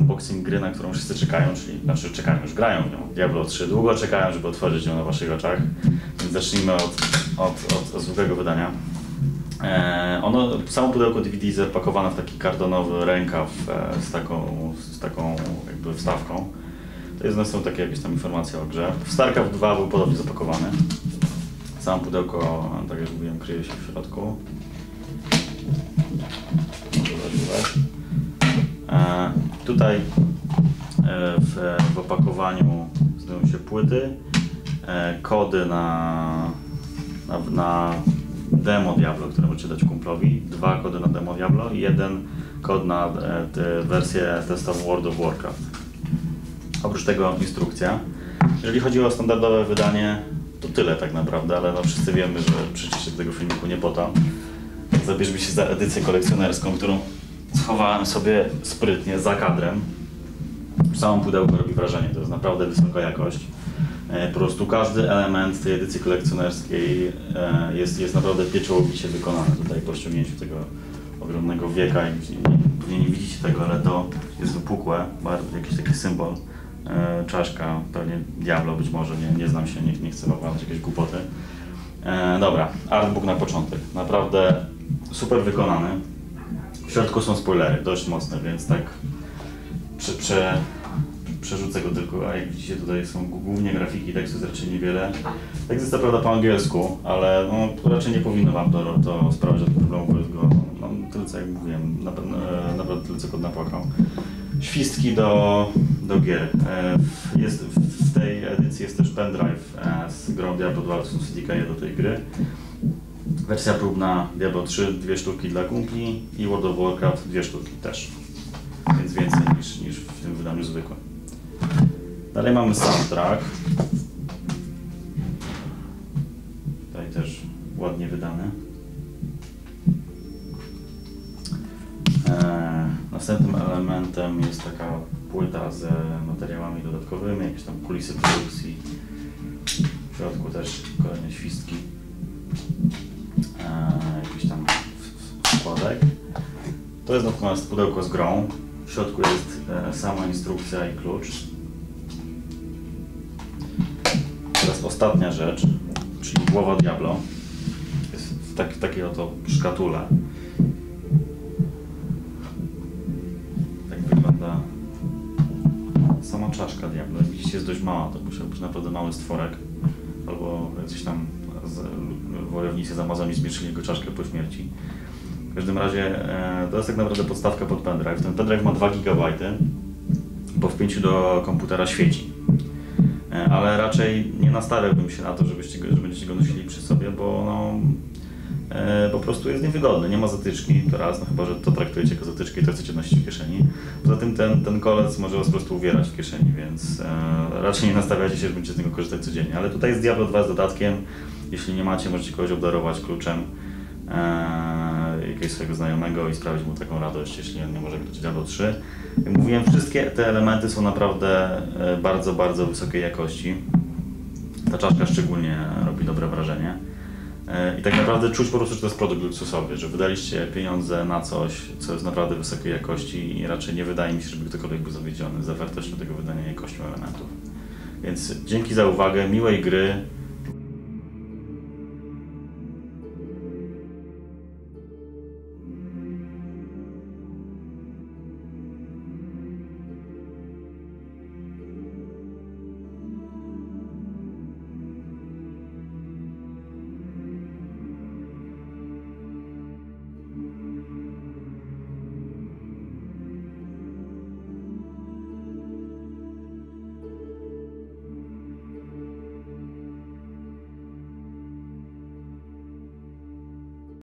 unboxing gry, na którą wszyscy czekają, czyli znaczy czekają, już grają w nią. Diablo 3. Długo czekają, żeby otworzyć ją na waszych oczach. Więc zacznijmy od, od, od, od zwykłego wydania. E, ono, samo pudełko DVD zapakowane w taki kartonowy rękaw e, z taką, z taką jakby wstawką. To jest, są takie jakieś tam informacje o grze. StarCraft 2 był podobnie zapakowany. Samo pudełko, tak jak mówiłem, kryje się w środku. E, tutaj e, w, w opakowaniu znajdują się płyty, e, kody na, na, na demo Diablo, które możecie dać kumplowi, dwa kody na demo Diablo i jeden kod na e, te wersję testową World of Warcraft. Oprócz tego instrukcja. Jeżeli chodzi o standardowe wydanie, to tyle tak naprawdę, ale no wszyscy wiemy, że przyjdziecie do tego filmiku nie po to. Zabierzmy się za edycję kolekcjonerską, którą schowałem sobie sprytnie za kadrem. Samo pudełko robi wrażenie, to jest naprawdę wysoka jakość. E, Po prostu każdy element tej edycji kolekcjonerskiej e, jest, jest naprawdę pieczołowicie wykonany tutaj po ściągnięciu tego ogromnego wieka. i- Pewnie nie widzicie tego, ale to jest wypukłe, jakiś taki symbol. E, Czaszka, pewnie Diablo być może, nie, nie znam się, nie, nie chcę opowiadać jakieś głupoty. Dobra, artbook na początek. Naprawdę super wykonany. W środku są spoilery, dość mocne, więc tak prze, prze, przerzucę go tylko, a jak widzicie tutaj są głównie grafiki, tekstu jest raczej niewiele. Tekst jest co prawda po angielsku, ale no, raczej nie powinno Wam to, to sprawiać żadnych problemów, bo jest go no, tyle co jak mówiłem, na, pewno- e, naprawdę tyle co kot napłakał. Świstki do, do gier. E, Jest, w, tej edycji jest też pendrive e, z grą Diablo 2 są CDK do tej gry. Wersja próbna Diablo 3, dwie sztuki dla kumpli i World of Warcraft, dwie sztuki też. Więc więcej niż, niż w tym wydaniu zwykłym. Dalej mamy soundtrack. Tutaj też ładnie wydany. Eee, następnym elementem jest taka płyta z materiałami dodatkowymi, jakieś tam kulisy produkcji. W środku też kolejne świstki. To jest natomiast pudełko z grą. W środku jest e, sama instrukcja i klucz. Teraz ostatnia rzecz, czyli głowa Diablo. Jest w, tak, takiej oto szkatule. Tak wygląda sama czaszka Diablo. Jak widzicie jest dość mała, to musiał być naprawdę mały stworek. Albo jacyś tam z, wojownicy z Amazonii zmierzyli jego czaszkę po śmierci. W każdym razie e, to jest tak naprawdę podstawka pod pendrive. Ten pendrive ma 2 GB, po wpięciu do komputera świeci. E, ale raczej nie nastawiałbym się na to, żebyście go, że będziecie go nosili przy sobie, bo no, e, po prostu jest niewygodny. Nie ma zatyczki, to raz, no chyba, że to traktujecie jako zatyczkę i to chcecie nosić w kieszeni. Poza tym ten, ten kolec może was po prostu uwierać w kieszeni, więc e, raczej nie nastawiacie się, że będziecie z niego korzystać codziennie. Ale tutaj jest Diablo 2 z dodatkiem. Jeśli nie macie, możecie kogoś obdarować kluczem e, jakiegoś swojego znajomego i sprawić mu taką radość, jeśli on nie może grać w Diablo 3. Jak mówiłem, wszystkie te elementy są naprawdę e, bardzo, bardzo wysokiej jakości. Ta czaszka szczególnie robi dobre wrażenie. E, I tak naprawdę czuć po prostu, że to jest produkt luksusowy, że wydaliście pieniądze na coś, co jest naprawdę wysokiej jakości i raczej nie wydaje mi się, żeby ktokolwiek był zawiedziony za wartością tego wydania jakością elementów. Więc dzięki za uwagę, miłej gry,